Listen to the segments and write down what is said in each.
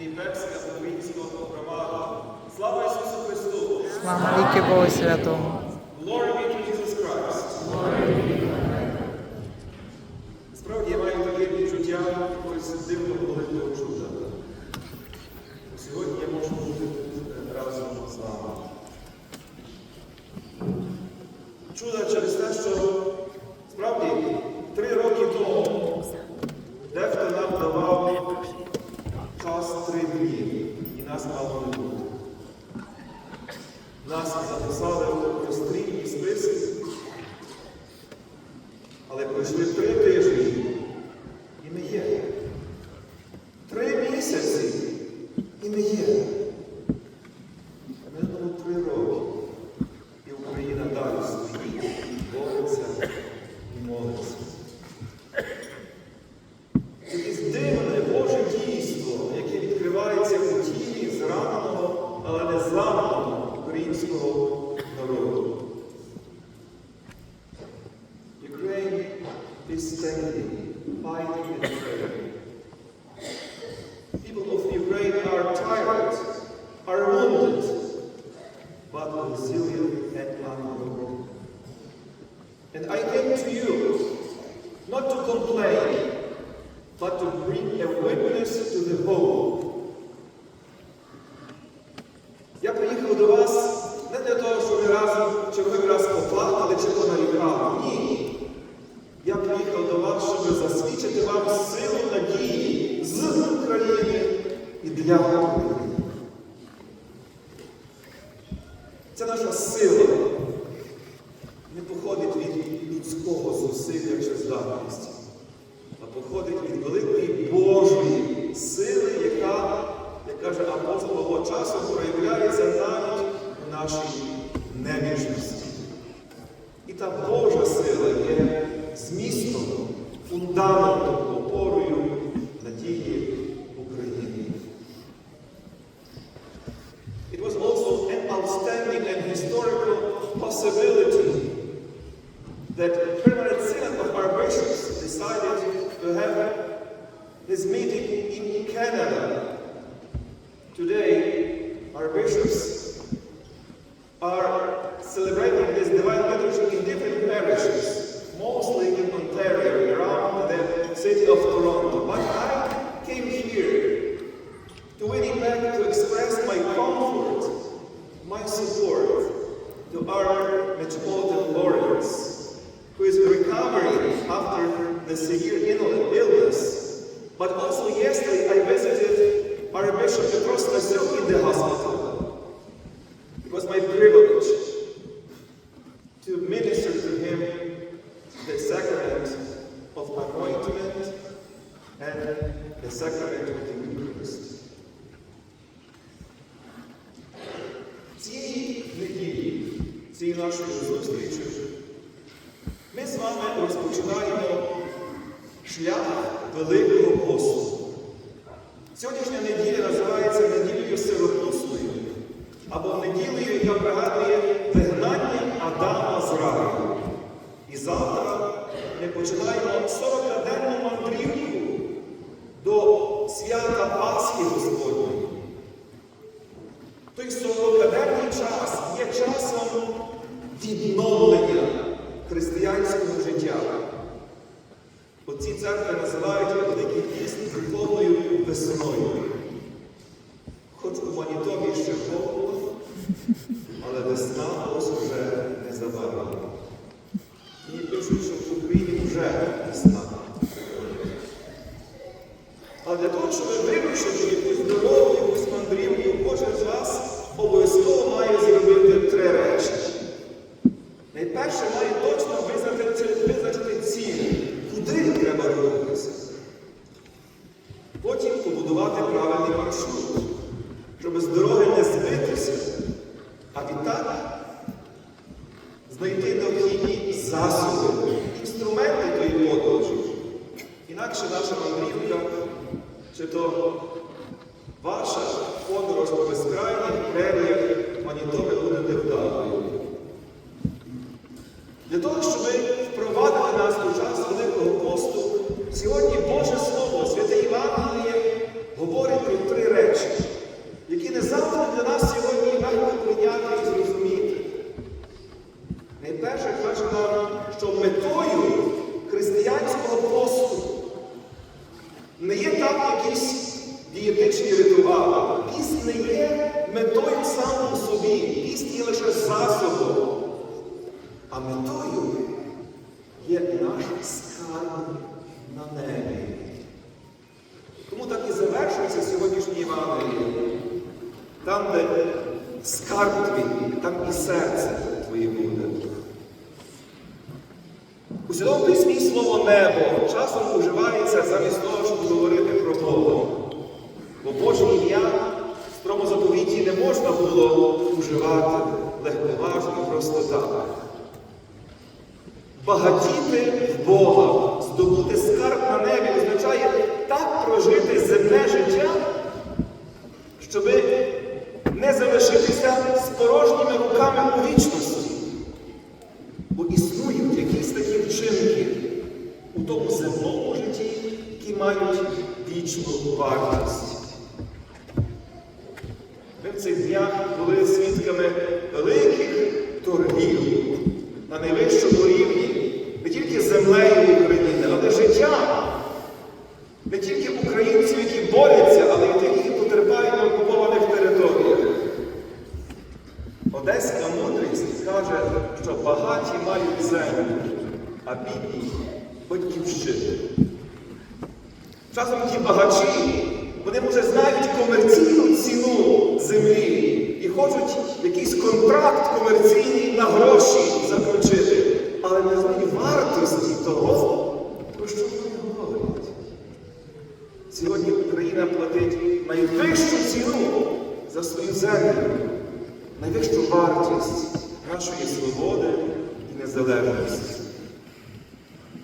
Дніпрська українського громада. Слава Ісусу Христу! Слава віки Богу Святому. Glory be to Jesus Christ! Справді я маю таке відчуття якогось дивного великого чуда. Сьогодні я можу бути разом з вами. Чудо через те, що справді три роки тому дехто нам давав час три дні, і нас мало не бути. Нас записали у розстрільні списки, але пройшли три People of Ukraine are tired, are wounded, but resilient and unbroken. And I came to you not to complain, but to bring a witness to the hope. His meeting in Canada. Today, our bishops are celebrating this divine liturgy in different parishes, mostly in Ontario, around the city of Toronto. But I came here to Winnipeg to express my comfort, my support to our Metropolitan Lawrence, who is recovering after the severe illness. Bishop Petros Nasrou свята Пасхи Господньої. Той 40-денний час є часом відновлення християнського життя. Оці церкви називають Великий піст духовною весною. Великого посту, сьогодні Боже Слово, Святе Євангеліє говорить про три речі. нас сьогодні легко прийняти і зрозуміти. Найперше каже нам, що метою християнського посту не є так якісь дієтичні ритуали. Піст не є метою сам у собі. Піст є лише засобом. А метою є наш скарб на небі. Тому так і завершується сьогоднішнє Євангеліє. Там, де скарб твій, там і серце твоє буде. У Святому Письмі слово небо часом вживається замість того, щоб говорити про Бога. Бо Боже ім'я в заповіті не можна було вживати легковажно, просто так. Багатіти в Бога, здобути скарб на небі означає так прожити земне життя, щоби не залишитися з порожніми руками у вічності. Бо існують якісь такі вчинки у тому земному житті, які мають вічну вартість. Ми в цих днях були свідками великих торгів на найвищому рівні, не тільки з землею України, але життя. Не тільки українців, які борються, але й тих, які потерпають на окупованих територіях. Одеська мудрість каже, що багаті мають землю, а бідні батьківщину. Часом ті багачі, вони може знають комерційну ціну землі і хочуть якийсь контракт комерційний на гроші заключити, але не знають вартості того, про що вони говорять. Сьогодні Україна платить найвищу ціну за свою землю, найвищу вартість нашої свободи і незалежності.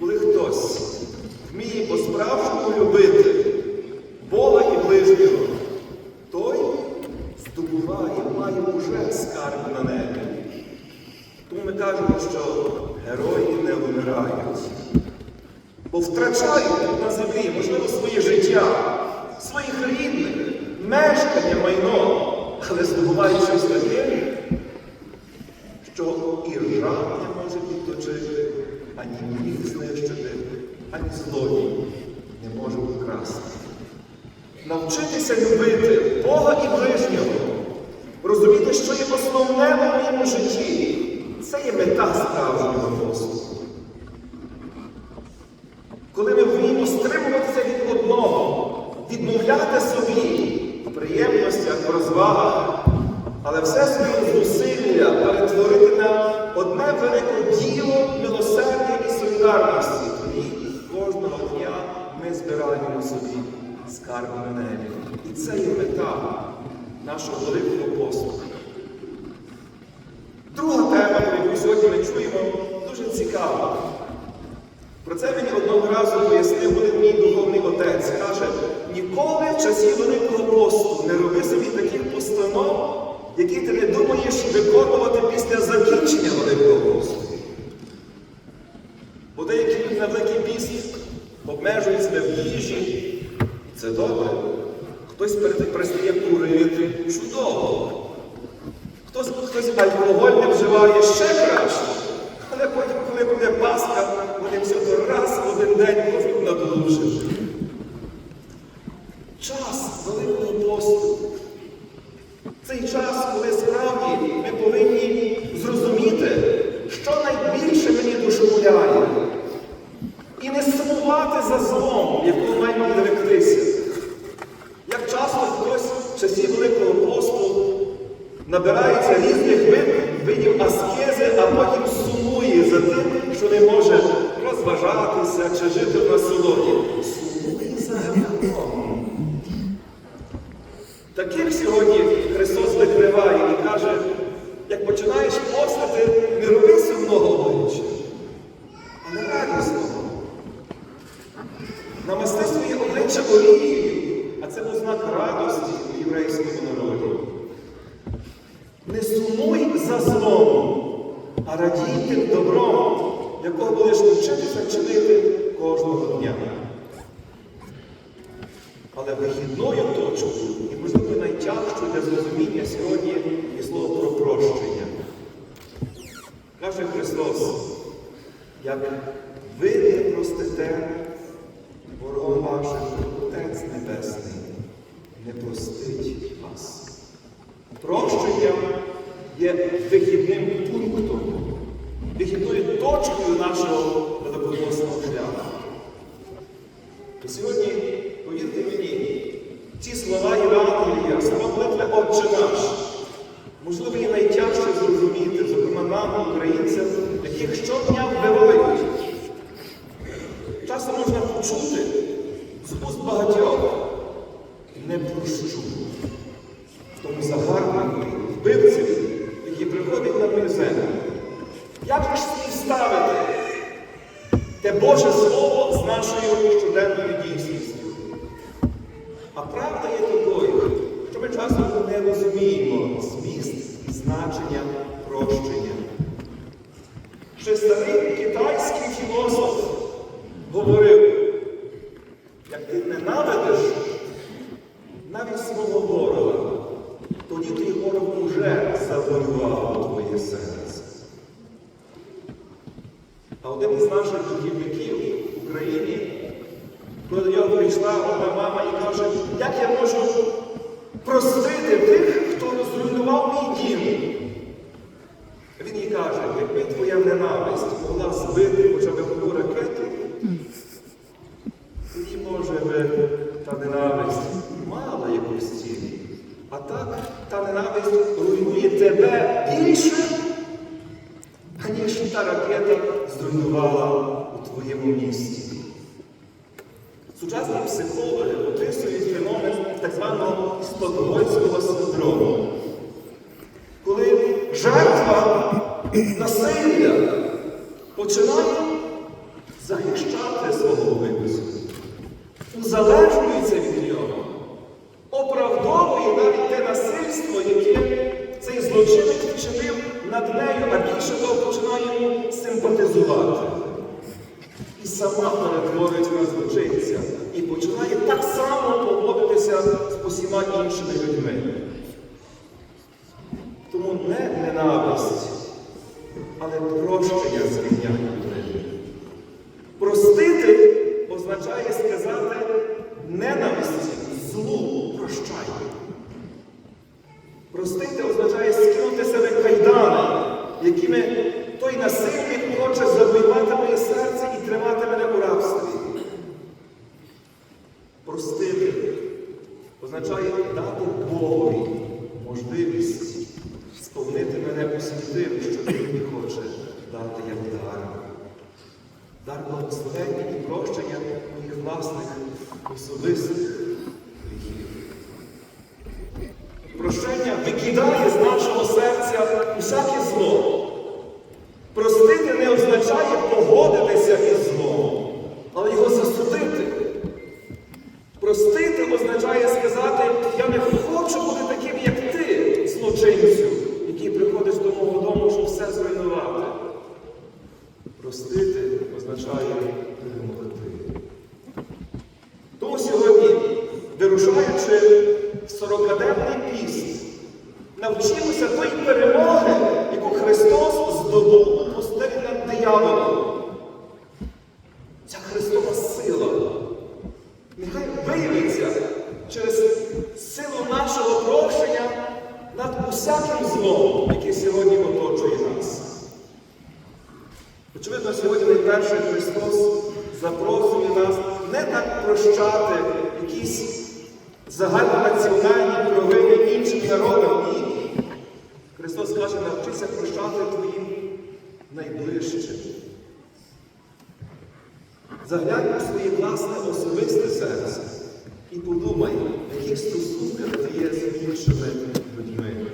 Коли хтось вміє по-справжньому любити Бога і ближнього, той здобуває, має уже скарб на небі. Тому ми кажемо, що герої не вмирають. Бо втрачають на землі, можливо, своє життя, своїх рідних, мешкання, майно, але здобувають щось таке, що і ржа не може підточити, ані міг знищити, ані злодій не може вкрасти. Навчитися любити Бога і ближнього, розуміти, що є основне в моєму житті. Це є мета справжнього посту. Це є мета нашого великого посту. Друга тема, про яку сьогодні ми чуємо, дуже цікава. Про це мені одного разу пояснив один мій духовний отець. Каже, ніколи в часі Великого посту не роби собі таких постанов, які ти не думаєш виконувати після закінчення Великого посту. Бо деякі на Великий піст обмежують в їжі. Це добре. Хтось перестає курити чудово. Хтось, хтось алкоголь не вживає ще краще. Але потім, коли буде Пасха, вони все то раз в один день можуть надолужити. Час Великого посту. Цей час, коли справді ми повинні зрозуміти, що найбільше мені дошкуляє. І не сумувати за злом, якого маємо відректися. Як часто хтось в часі Великого посту набирається різних вид- видів аскези, а потім сумує за тим, що не може розважатися чи жити в насолоді. Сумує за гріхом. Таких сьогодні Христос викриває і каже, як починаєш постати, не роби сумного обличчя, але радісного. Намасти своє обличчя олією, а це був знак радості у єврейському народі. Не сумуй за злом, а радій тим добром, якого будеш вчитися чинити кожного дня. Але вихідною точкою, і можливо найтяжчою для зрозуміння сьогодні і слово про прощення. Каже Христос, як ви не простите ворогам вашим, Отець Небесний не простить вас. Прощення є вихідним пунктом, вихідною точкою нашого великодосного шляху. І сьогодні, повірте мені, ці слова Євангелія, слова молитви Отче наш, можливо, і найтяжче зрозуміти, зокрема нам, українцям, яких щодня вбивають. Часом можна почути з уст багатьох не прощу. Тому загарбнику, вбивцеві, які приходять на мою землю. Як же ж співставити те Боже Слово з нашою щоденною дійсністю? А правда є такою, що ми часом не розуміємо зміст і значення прощення. Ще старий китайський філософ говорив, як ти ненавидиш навіть свого ворога, тоді твій ворог уже завоював твоє серце. А один із наших духівників в Україні, коли до нього прийшла одна мама і каже, як я можу простити тих, хто зруйнував мій дім. Він їй каже, якби твоя ненависть могла збити хоча б одну ракету, тоді, може би, та ненависть мала якусь ціль. А так та ненависть руйнує тебе більше, аніж та ракета зруйнувала у твоєму місті. Сучасні психологи описують феномен так званого стокгольмського сама перетворюється на злочинця і починає так само поводитися з усіма іншими людьми. Тому не ненависть, але прощення звільняє людини. Простити означає сказати ненависті, злу прощай. Простити означає скинути з себе кайдани, якими той насильник хоче завоювати моє серце і тримати мене у рабстві. Простити означає дати Богові можливість сповнити мене усім тим, що Він мені хоче дати як дар. Дар благословення і прощення моїх власних особистих гріхів. Прощення викидає з нашого серця усяке зло. Простити не означає погодитися із злом, але його засудити. Простити означає сказати, я не хочу бути таким, як ти, злочинцю, який приходиш до мого дому, щоб все зруйнувати. Простити означає перемогти. Загальнонаціональні провини іншим народам. Ні. Христос каже, навчися прощати твоїм найближчим. Заглянь у своє власне особисте серце і подумай, в яких стосунках ти є з іншими людьми.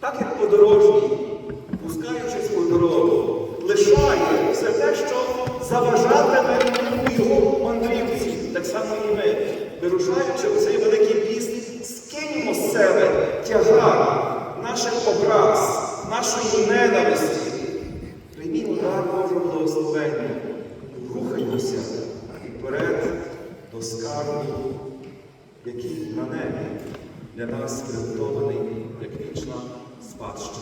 Так як подорожній, нашої ненависті. Прийміть удар Божого благословення, рухаймося вперед до скарбу, який на небі для нас приготований як вічна спадщина.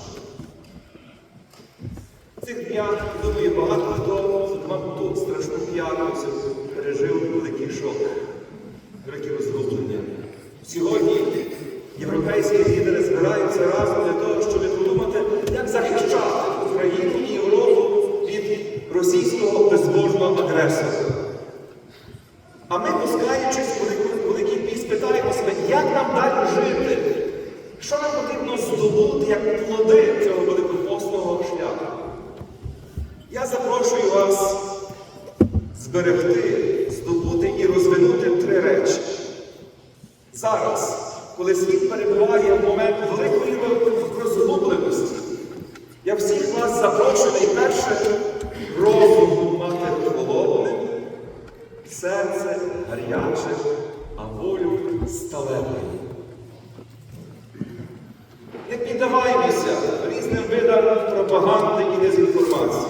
Цих днях, думаю, багато хто вам тут страшну п'ятницю пережив великий шок, велике розроблення. Сьогодні європейські лідери збираються разом. А ми, пускаючись у Великий піс, питаємо себе, як нам далі жити? Що нам потрібно здобути як плоди цього великопосного шляху? Я запрошую вас зберегти. шансів.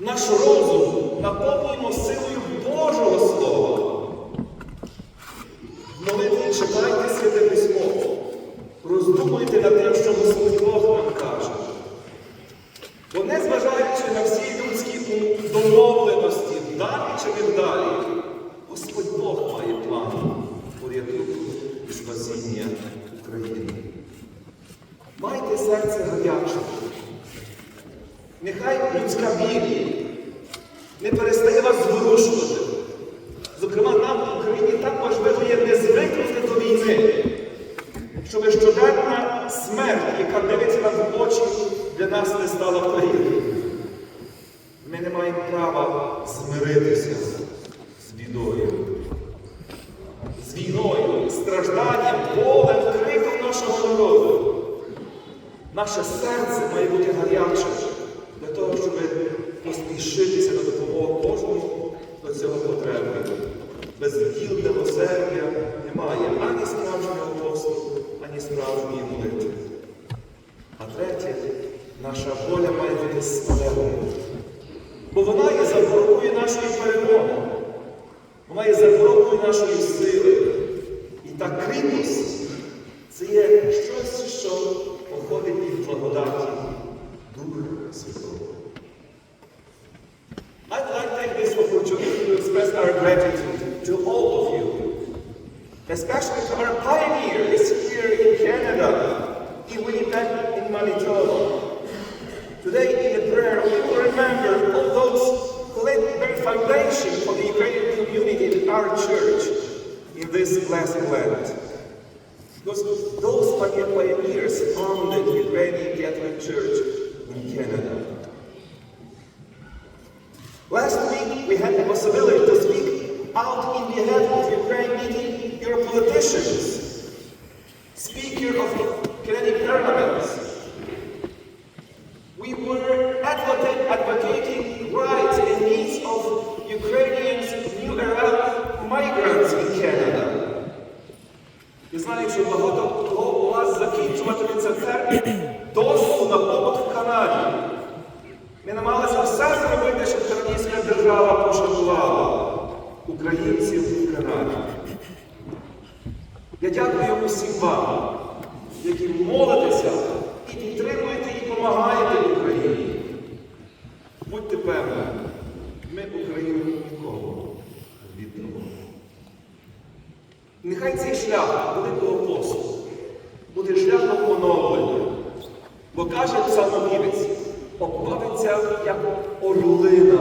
Наш розум наповнюємо силою Господа милуй. Бо вона є запорукою нашої перемоги, вона є запорукою нашої сили. our church in this blessed land. Because those pioneers founded the Ukrainian Catholic Church in Canada. доску на побут в Канаді. Ми намагалися все зробити, щоб Чернігівська держава пошанувала українців в Канаді. Я дякую усім вам, які молитеся і підтримуєте і допомагаєте Україні. Будьте певні, ми Україну нікого від того. Нехай цей шлях великого посту буде шляхом оновлення. Бо каже псалмовівець, обновиться як орлина.